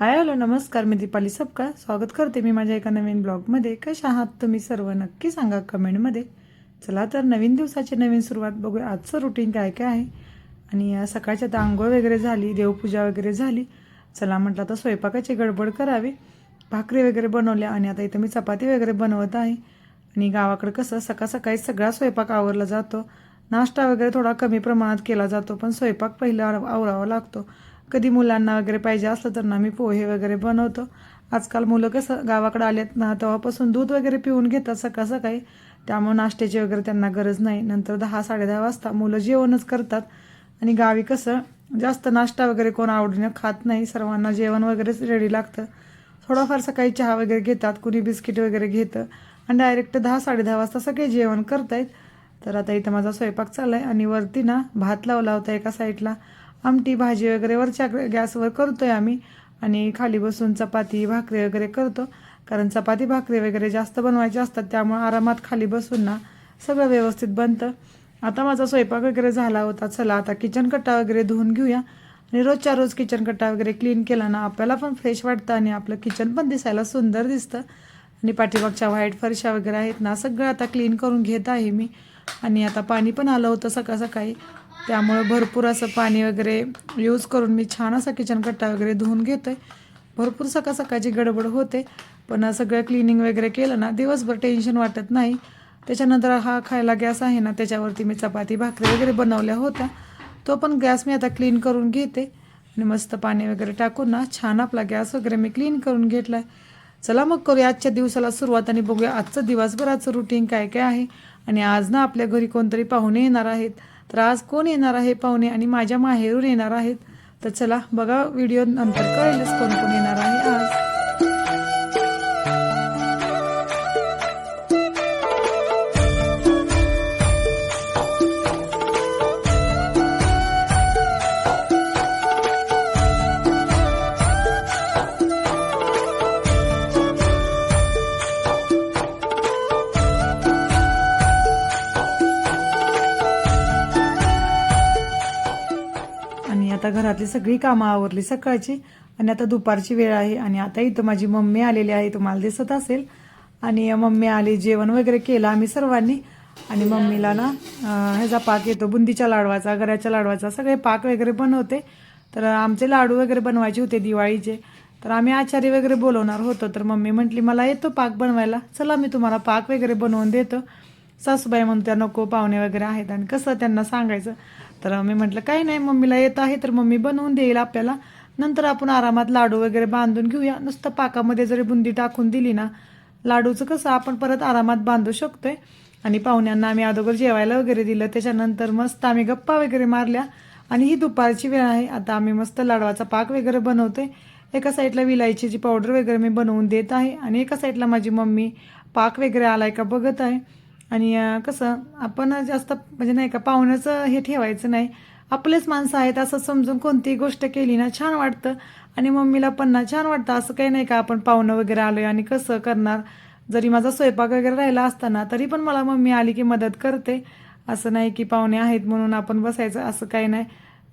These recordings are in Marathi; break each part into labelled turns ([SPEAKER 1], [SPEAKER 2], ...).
[SPEAKER 1] हाय हॅलो नमस्कार मी दीपाली सपकाळ. स्वागत करते मी माझ्या एका नवीन ब्लॉगमध्ये. कशा आहात तुम्ही सर्व? नक्की सांगा कमेंटमध्ये. चला तर नवीन दिवसाची नवीन सुरुवात बघूया. आजचं रुटीन काय काय आहे? आणि सकाळच्या आता आंघोळ वगैरे झाली देवपूजा वगैरे झाली. चला म्हटलं आता स्वयंपाकाची गडबड करावी. भाकरी वगैरे बनवल्या आणि आता इथं मी चपाती वगैरे बनवत आहे. आणि गावाकडं कसं सकाळ सकाळी सगळा स्वयंपाक आवरला जातो. नाश्ता वगैरे थोडा कमी प्रमाणात केला जातो पण स्वयंपाक पहिला आवरावा लागतो. कधी मुलांना वगैरे पाहिजे असलं तर ना मी पोहे वगैरे बनवतो. आजकाल मुलं कसं गावाकडे आलेत ना तेव्हापासून दूध वगैरे पिऊन घेतात सकाळ सकाळी. त्यामुळे नाश्त्याची वगैरे त्यांना गरज नाही. नंतर दहा साडेदहा वाजता मुलं जेवणच करतात. आणि गावी कसं जास्त नाश्ता वगैरे कोण आवडीनं खात नाही. सर्वांना जेवण वगैरेच रेडी लागतं. थोडाफार सकाळी चहा वगैरे घेतात कुणी बिस्किट वगैरे घेतं. आणि डायरेक्ट दहा साडेदहा वाजता सगळे जेवण करतायत. तर आता इथं माझा स्वयंपाक चालला आहे आणि वरती ना भात लावला होता एका साईडला आमटी भाजी वगैरे वरच्या गॅसवर करतो आहे आम्ही. आणि खाली बसून चपाती भाकरी वगैरे करतो. कारण चपाती भाकरी वगैरे जास्त बनवायचे असतात त्यामुळं आरामात खाली बसून ना सगळं व्यवस्थित बनतं. आता माझा स्वयंपाक वगैरे झाला होता. चला आता किचन कट्टा वगैरे धुवून घेऊया. आणि रोजच्या रोज किचन कट्टा वगैरे क्लीन केला ना आपल्याला पण फ्रेश वाटतं आणि आपलं किचन पण दिसायला सुंदर दिसतं. आणि पाठीमागच्या व्हाईट फरशा वगैरे आहेत ना सगळं आता क्लीन करून घेत आहे मी. आणि आता पाणी पण आलं होतं सकाळ सकाळी. त्यामुळं भरपूर असं पाणी वगैरे यूज करून मी छान असा किचन कट्टा वगैरे धुवून घेतो आहे भरपूर सकाळ सकाळची गडबड होते. पण सगळं क्लिनिंग वगैरे केलं ना दिवसभर टेन्शन वाटत नाही. त्याच्यानंतर हा खायला गॅस आहे ना त्याच्यावरती मी चपाती भाकरी वगैरे बनवल्या होत्या. तो पण गॅस मी आता क्लीन करून घेते. आणि मस्त पाणी वगैरे टाकून ना छान आपला गॅस वगैरे मी क्लीन करून घेतला आहे चला मग करूया आजच्या दिवसाला सुरुवात आणि बघूया आजचं दिवसभराचं रुटीन काय काय आहे. आणि आज ना आपल्या घरी कोणतरी पाहुणे येणार आहेत. तर आज कोण येणार आहे पाहुणे आणि माझ्या माहेरून येणार आहेत? तर चला बघा व्हिडिओ नंतर कळेलच कोण कोण येणार आहे. घरातली सगळी कामं आवरली सकाळची आणि आता दुपारची वेळ आहे आणि आता इथं माझी मम्मी आलेली आहे तुम्हाला दिसत असेल. आणि मम्मी आली जेवण वगैरे केलं आम्ही सर्वांनी. आणि मम्मीला ना ह्याचा पाक येतो बुंदीच्या लाडवाचा गऱ्याच्या लाडवाचा सगळे पाक वगैरे बनवते. तर आमचे लाडू वगैरे बनवायचे होते दिवाळीचे. तर आम्ही आचारी वगैरे बोलवणार होतो. तर मम्मी म्हटली मला येतो पाक बनवायला. चला मी तुम्हाला पाक वगैरे बनवून देतो. सासूबाई म्हणत्या नको पाहुणे वगैरे आहेत. आणि कसं त्यांना सांगायचं. तर मी म्हटलं काही नाही मम्मीला येत आहे तर मम्मी बनवून देईल आपल्याला. नंतर आपण आरामात लाडू वगैरे बांधून घेऊया. नुसतं पाकामध्ये जरी बुंदी टाकून दिली ना लाडूचं कसं आपण परत आरामात बांधू शकतोय. आणि पाहुण्यांना आम्ही अगोदर जेवायला वगैरे दिलं त्याच्यानंतर मस्त आम्ही गप्पा वगैरे मारल्या. आणि ही दुपारची वेळ आहे. आता आम्ही मस्त लाडवाचा पाक वगैरे बनवतोय. एका साईडला विलायचीची पावडर वगैरे मी बनवून देत आहे. आणि एका साईडला माझी मम्मी पाक वगैरे आलाय का बघत आहे. आणि कसं आपण जास्त म्हणजे नाही का पाहुण्याचं हे ठेवायचं नाही. आपलेच माणसं आहेत असं समजून कोणतीही गोष्ट केली ना छान वाटतं. आणि मम्मीला पण ना छान वाटतं. असं काही नाही का आपण पाहुणं वगैरे आलोय आणि कसं करणार? जरी माझा स्वयंपाक वगैरे राहिला असताना तरी पण मला मम्मी आली की मदत करते. असं नाही की पाहुणे आहेत म्हणून आपण बसायचं असं काही नाही.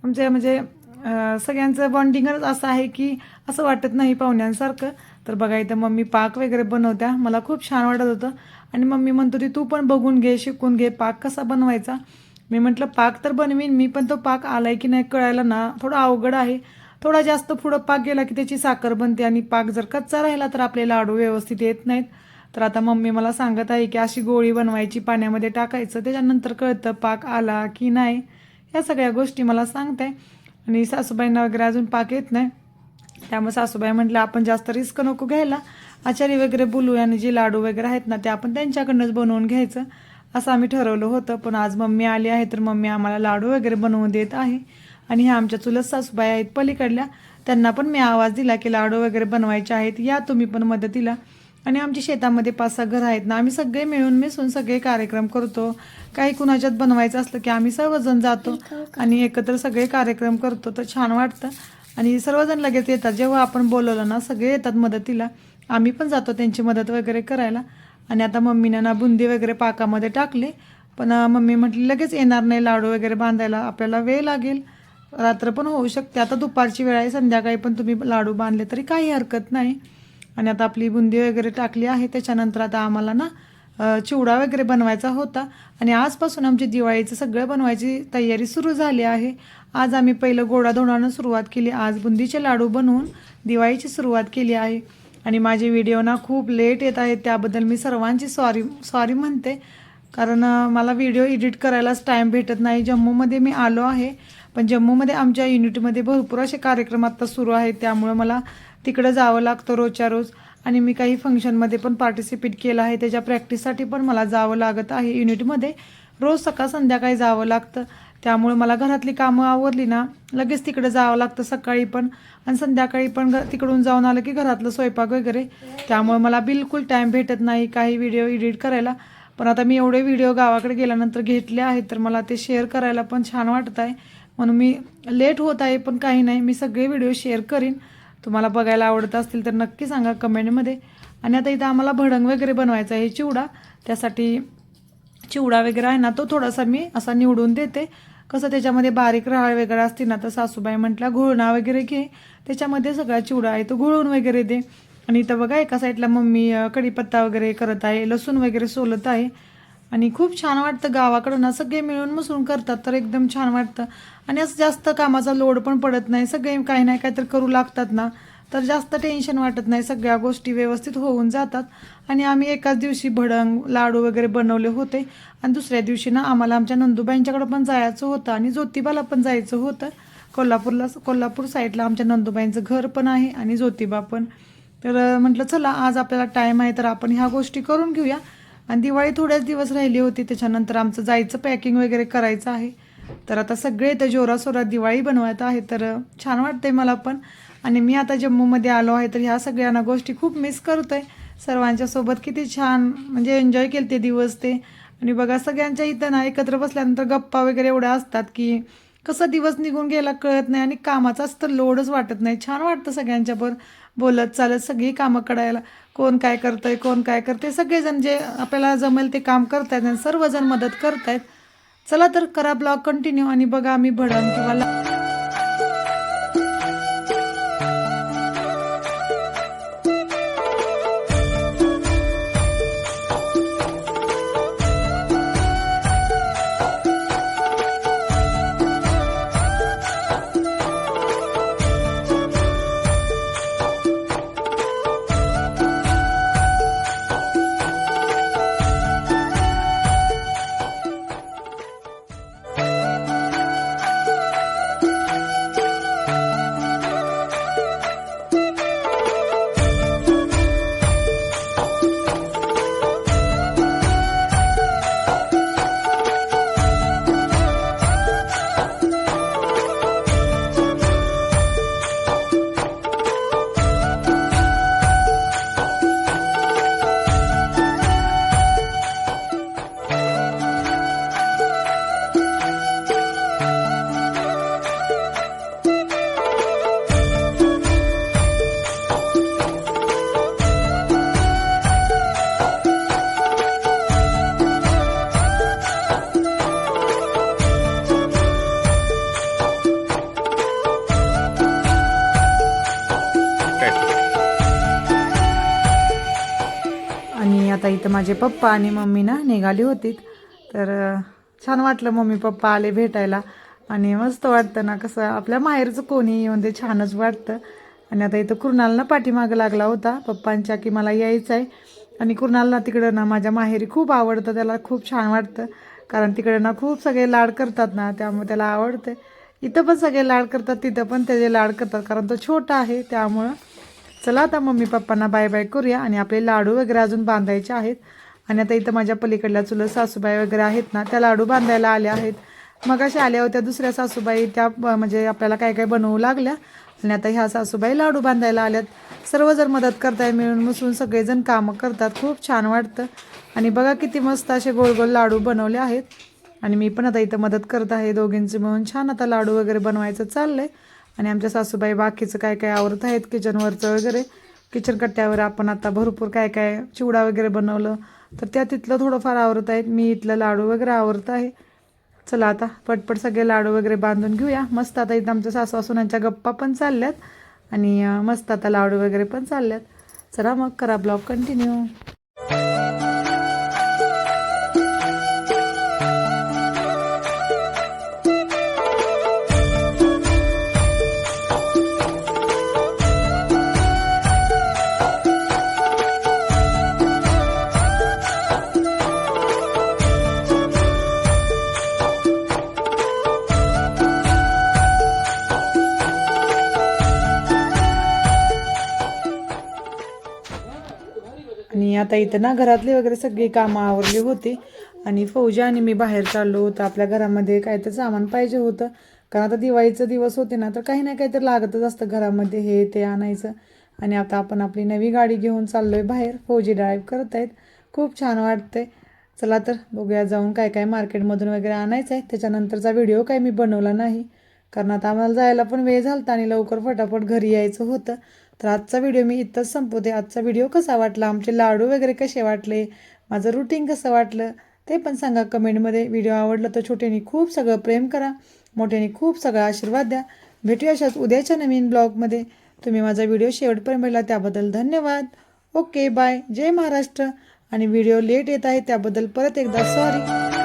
[SPEAKER 1] आमच्या म्हणजे, म्हणजे सगळ्यांचं बॉन्डिंगच असं आहे की असं वाटत नाही पाहुण्यांसारखं. तर बघा इथं मम्मी पाक वगैरे बनवत्या. मला खूप छान वाटत होतं. आणि मम्मी म्हणत होती तू पण बघून घे शिकून घे पाक कसा बनवायचा. मी म्हटलं पाक तर बनवीन. मी पण तो पाक आलाय की नाही कळायला ना. थोडा अवघड आहे. थोडा जास्त पुढं पाक गेला की त्याची साखर बनते आणि पाक जर कच्चा राहिला तर आपले लाडू व्यवस्थित येत नाहीत. तर आता मम्मी मला सांगत आहे की अशी गोळी बनवायची पाण्यामध्ये टाकायचं. त्याच्यानंतर कळतं पाक आला की नाही. या सगळ्या गोष्टी मला सांगताय. आणि सासूबाईंना वगैरे अजून पाक येत नाही. त्यामुळे सासूबाई म्हटलं आपण जास्त रिस्क नको घ्यायला. आचारी वगैरे बोलू आणि जे लाडू वगैरे आहेत ना ते आपण त्यांच्याकडनंच बनवून घ्यायचं. असं आम्ही ठरवलं होतं पण आज मम्मी आली आहे तर मम्मी आम्हाला लाडू वगैरे बनवून देत आहे. आणि ह्या आमच्या चुलत सासूबाई आहेत पलीकडल्या. त्यांना पण मी आवाज दिला की लाडू वगैरे बनवायचे आहेत. या तुम्ही पण मदतीला. आणि आमच्या शेतामध्ये पाच सहा घरं आहेत ना आम्ही सगळे मिळून मिसळून सगळे कार्यक्रम करतो. काही कुणाच्यात बनवायचं असलं की आम्ही सर्वजण जातो आणि एकत्र सगळे कार्यक्रम करतो. तर छान वाटतं. आणि सर्वजण लगेच येतात. जेव्हा आपण बोलवलं ना सगळे येतात मदतीला. आम्ही पण जातो त्यांची मदत वगैरे करायला. आणि आता मम्मीनं ना बुंदी वगैरे पाकामध्ये टाकले. पण मम्मी म्हटली लगेच येणार नाही लाडू वगैरे बांधायला. आपल्याला वेळ लागेल. रात्र पण होऊ शकते. आता दुपारची वेळ आहे. संध्याकाळी पण तुम्ही लाडू बांधले तरी काही हरकत नाही. आणि आता आपली बुंदी वगैरे टाकली आहे त्याच्यानंतर आता आम्हाला ना चिवडा वगैरे बनवायचा होता. आणि आजपासून आमची दिवाळीचं सगळं बनवायची तयारी सुरू झाली आहे. आज आम्ही पहिलं गोडा धोडानं सुरुवात केली. आज बुंदीचे लाडू बनवून दिवाळीची सुरुवात केली आहे. आणि माझे व्हिडिओ ना खूप लेट येत आहेत त्याबद्दल मी सर्वांची सॉरी सॉरी म्हणते. कारण मला व्हिडिओ एडिट करायलाच टाईम भेटत नाही. जम्मूमध्ये मी आलो आहे. पण जम्मूमध्ये आमच्या युनिटमध्ये भरपूर असे कार्यक्रम आत्ता सुरू आहेत. त्यामुळं मला तिकडं जावं लागतं रोजच्या रोज. आणि मी काही फंक्शनमध्ये पण पार्टिसिपेट केलं आहे. त्याच्या प्रॅक्टिससाठी पण मला जावं लागत आहे युनिटमध्ये रोज सकाळ संध्याकाळी जावं लागतं. त्यामुळे मला घरातली कामं आवरली ना लगेच तिकडे जावं लागतं सकाळी पण. आणि संध्याकाळी पण घ- तिकडून जाऊन आलं की घरातलं स्वयंपाक वगैरे. त्यामुळे मला बिलकुल टाईम भेटत नाही काही व्हिडिओ एडिट करायला. पण आता मी एवढे व्हिडिओ गावाकडे गेल्यानंतर घेतले आहेत तर मला ते शेअर करायला पण छान वाटत आहे म्हणून मी लेट होत आहे पण काही नाही. मी सगळे व्हिडिओ शेअर करीन. तुम्हाला बघायला आवडत असतील तर नक्की सांगा कमेंटमध्ये. आणि आता इथं आम्हाला भडंग वगैरे बनवायचा आहे चिवडा. त्यासाठी चिवडा वगैरे आहे ना तो थोडासा मी असा निवडून देते. कसं त्याच्यामध्ये बारीक राळ वगैरे असते ना तर सासूबाई म्हटल्या घोळणा वगैरे घे. त्याच्यामध्ये सगळा चिवडा आहे तो घोळून वगैरे दे. आणि इथं बघा एका साईडला मम्मी कढीपत्ता वगैरे करत आहे लसूण वगैरे सोलत आहे. आणि खूप छान वाटतं गावाकडं ना सगळे मिळून मिसळून करतात तर एकदम छान वाटतं. आणि असं जास्त कामाचा लोड पण पडत नाही. सगळे काही नाही काहीतरी करू लागतात ना तर जास्त टेन्शन वाटत नाही. सगळ्या गोष्टी व्यवस्थित होऊन जातात. आणि आम्ही एकाच दिवशी भडंग लाडू वगैरे बनवले होते. आणि दुसऱ्या दिवशी ना आम्हाला आमच्या नंदूबाईंच्याकडं पण जायचं होतं आणि ज्योतिबाला पण जायचं होतं. कोल्हापूरला कोल्हापूर साईडला आमच्या नंदूबाईंचं घर पण आहे आणि ज्योतिबा पण. तर म्हटलं चला आज आपल्याला टाईम आहे तर आपण ह्या गोष्टी करून घेऊया. आणि दिवाळी थोड्याच दिवस राहिली होती त्याच्यानंतर आमचं जायचं पॅकिंग वगैरे करायचं आहे. तर आता सगळे इथं जोरासोरात दिवाळी बनवायचं आहे तर छान वाटतंय मला पण. आणि मी आता जम्मूमध्ये आलो आहे तर ह्या सगळ्यांना गोष्टी खूप मिस करतोय. सर्वांच्या सोबत किती छान म्हणजे एन्जॉय केले ते दिवस ते. आणि बघा सगळ्यांच्या इथं ना एकत्र बसल्यानंतर गप्पा वगैरे एवढ्या असतात की कसा दिवस निघून गेला कळत नाही आणि कामाचाच तर लोडच वाटत नाही. छान वाटतं सगळ्यांच्याबरोबर बोलत चालत सगळी कामं करायला. कोण काय करतंय कोण काय करते सगळेजण जे आपल्याला जमेल ते काम करतायत आणि सर्वजण मदत करतायत. चला तर करा ब्लॉग कंटिन्यू आणि बघा आम्ही भडन किंवा माझे पप्पा आणि मम्मी ना निघाली होती तर छान वाटलं मम्मी पप्पा आले भेटायला. आणि मस्त वाटतं ना कसं आपल्या माहेरचं कोणी येऊन ते छानच वाटतं. आणि आता इथं कुर्नाल ना पाठीमागं लागला होता पप्पांच्या की मला यायचं आहे आणि कुर्नालला तिकडं ना माझ्या माहेरी खूप आवडतं त्याला खूप छान वाटतं. कारण तिकडं ना खूप सगळे लाड करतात ना त्यामुळे त्याला आवडते. इथं पण सगळे लाड करतात तिथं पण त्याचे लाड करतात कारण तो छोटा आहे त्यामुळं चला आता मम्मी पप्पांना बाय बाय करूया आणि आपले लाडू वगैरे अजून बांधायचे आहेत. आणि आता इथं माझ्या पलीकडल्या चुलत सासूबाई वगैरे आहेत ना त्या लाडू बांधायला आल्या आहेत. मग अशा आल्या होत्या दुसऱ्या सासूबाई त्या म्हणजे आपल्याला काय काय बनवू लागल्या. आणि आता ह्या सासूबाई लाडू बांधायला आल्यात. सर्वजण मदत करताय मिळून मिसळून सगळेजण कामं करतात. खूप छान वाटतं. आणि बघा किती मस्त असे गोल गोल लाडू बनवले आहेत. आणि मी पण आता इथं मदत करत आहे दोघींचे मिळून. छान आता लाडू वगैरे बनवायचं चाललं आहे आणि आमच्या सासूबाई बाकीचं काय काय आवडत आहेत किचनवरचं वगैरे. किचन कट्ट्यावर आपण आता भरपूर काय काय चिवडा वगैरे बनवलं. तर त्या तिथलं थोडंफार आवडत आहेत. मी इथलं लाडू वगैरे आवडत आहे. चला आता पटपट सगळे लाडू वगैरे बांधून घेऊया. मस्त आता इथं आमच्या सासूवासूनांच्या गप्पा पण चालल्यात. आणि मस्त आता लाडू वगैरे पण चालल्यात. चला मग करा ब्लॉग कंटिन्यू आता इथं ना घरातली वगैरे सगळी कामं आवरली होती. आणि फौजी आणि मी बाहेर चाललो होतो. आपल्या घरामध्ये काय तर सामान पाहिजे होतं. कारण आता दिवाळीचं दिवस होते ना तर काही ना काहीतरी लागतच असतं घरामध्ये हे ते आणायचं. आणि आता आपण आपली नवी गाडी घेऊन चाललो आहे बाहेर. फौजी ड्राईव्ह करत आहेत. खूप छान वाटतंय. चला तर बघूया जाऊन काय काय मार्केटमधून वगैरे आणायचं आहे. त्याच्यानंतरचा व्हिडिओ काय मी बनवला नाही. कारण आता आम्हाला जायला पण वेळ झाला आणि लवकर फटाफट घरी यायचं होतं. तर आजचा व्हिडिओ मी इथंच संपवते. आजचा व्हिडिओ कसा वाटला? आमचे लाडू वगैरे कसे वाटले? माझं रुटीन कसं वाटलं? ते पण सांगा कमेंटमध्ये व्हिडिओ आवडला तर छोट्याने खूप सगळं प्रेम करा. मोठ्याने खूप सगळा आशीर्वाद द्या. भेटूया अशाच उद्याच्या नवीन ब्लॉगमध्ये तुम्ही माझा व्हिडिओ शेवटपर्यंत पाहिला त्याबद्दल धन्यवाद. ओके बाय जय महाराष्ट्र. आणि व्हिडिओ लेट येत आहे त्याबद्दल परत एकदा सॉरी